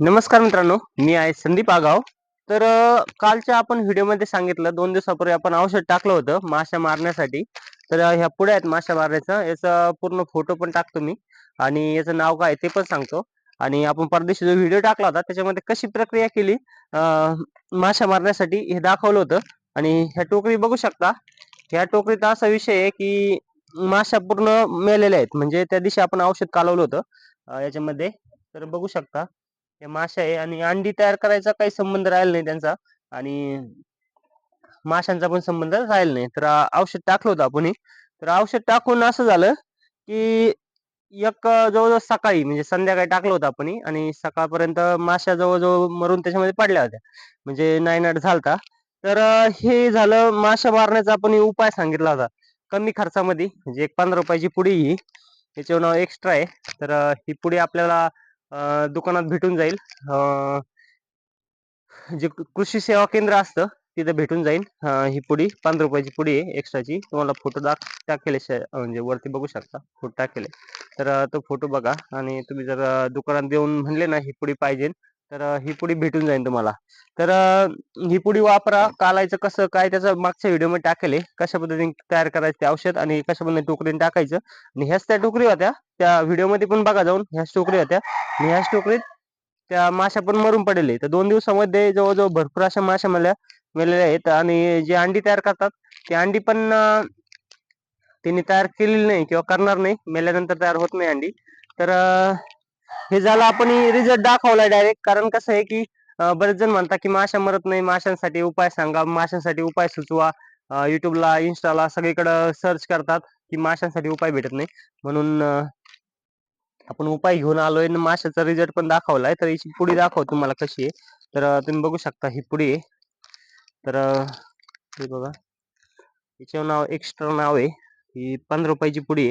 नमस्कार मित्रांनो मी आहे संदीप आगाव. तर कालच्या आपण व्हिडिओमध्ये सांगितलं दोन दिवसापूर्वी आपण औषध टाकलं होतं माशा मारण्यासाठी. तर ह्या पुढे आहेत माशा मारण्याचं. याचा पूर्ण फोटो पण टाकतो मी. आणि याचं नाव काय ते पण सांगतो. आणि आपण परदेशी जो व्हिडिओ टाकला होता त्याच्यामध्ये कशी प्रक्रिया केली माशा मारण्यासाठी हे दाखवलं होतं. आणि ह्या टोकरी बघू शकता. ह्या टोकरीत असा विषय आहे की माशा पूर्ण मेलेल्या आहेत. म्हणजे त्या दिवशी आपण औषध कालवलं होतं याच्यामध्ये. तर बघू शकता. हे माशा आहे आणि अंडी तयार करायचा काही संबंध राहिला नाही त्यांचा आणि माशांचा पण संबंध राहिला नाही. तर औषध टाकलं होतं आपण तर औषध टाकून असं झालं की एक जवळजवळ सकाळी म्हणजे संध्याकाळी टाकलं होतं आपण आणि सकाळपर्यंत माशा जवळजवळ मरून त्याच्यामध्ये पडल्या होत्या. म्हणजे नायनाट झालता. तर हे झालं माशा मारण्याचा आपण उपाय सांगितला होता. कमी खर्चामध्ये म्हणजे एक पंधरा रुपयाची पुडी ही त्याच्यावर नाव एक्स्ट्रा आहे. तर ही पुडी आपल्याला दुकानात भेटून जाईल. अ, जे कृषी सेवा केंद्र असतं तिथे भेटून जाईल. ही पुडी पंधरा रुपयाची पुडी आहे एक्स्ट्राची तुम्हाला फोटो दाख टाकेल म्हणजे वरती बघू शकता फोटो टाकेल तर तो फोटो बघा आणि तुम्ही जर दुकानात देऊन म्हणले ना ही पुडी पाहिजे तर ही पुडी भेटून जाईल तुम्हाला. तर ही पुडी वापरा कालायचं कसं काय त्याचं मागच्या व्हिडिओमध्ये टाकेल कशा पद्धतीने तयार करायचं ते औषध आणि कशा पद्धतीने टोकरीने टाकायचं. आणि ह्याच त्या टोकरी होत्या त्या व्हिडिओमध्ये पण बघा जाऊन ह्याच टोकरी होत्या. आणि ह्याच टोकरीत त्या माशा पण मरून पडलेले तर दोन दिवसामध्ये जवळजवळ भरपूर अशा माशा मेल्या मेलेल्या आहेत आणि जे अंडी तयार करतात ते अंडी पण त्यांनी तयार केलेली नाही किंवा करणार नाही. मेल्यानंतर तयार होत नाही अंडी. तर हे झालं आपण रिझल्ट दाखवला डायरेक्ट कारण कसं आहे की बरेच जण म्हणतात की माशा मरत नाही माशांसाठी उपाय सांगा माशांसाठी उपाय सुचवा. युट्यूबला इन्स्टाला सगळीकडे सर्च करतात की माशांसाठी उपाय भेटत नाही. म्हणून आपण उपाय घेऊन आलोय आणि माशाचा रिझल्ट पण दाखवलाय. तर याची पुडी दाखव तुम्हाला कशी आहे. तर तुम्ही बघू शकता ही पुडी आहे. तर हे बघा. हिच्यावर नाव एक्स्ट्रा नाव आहे. ही पंधरा रुपयाची पुडी आहे.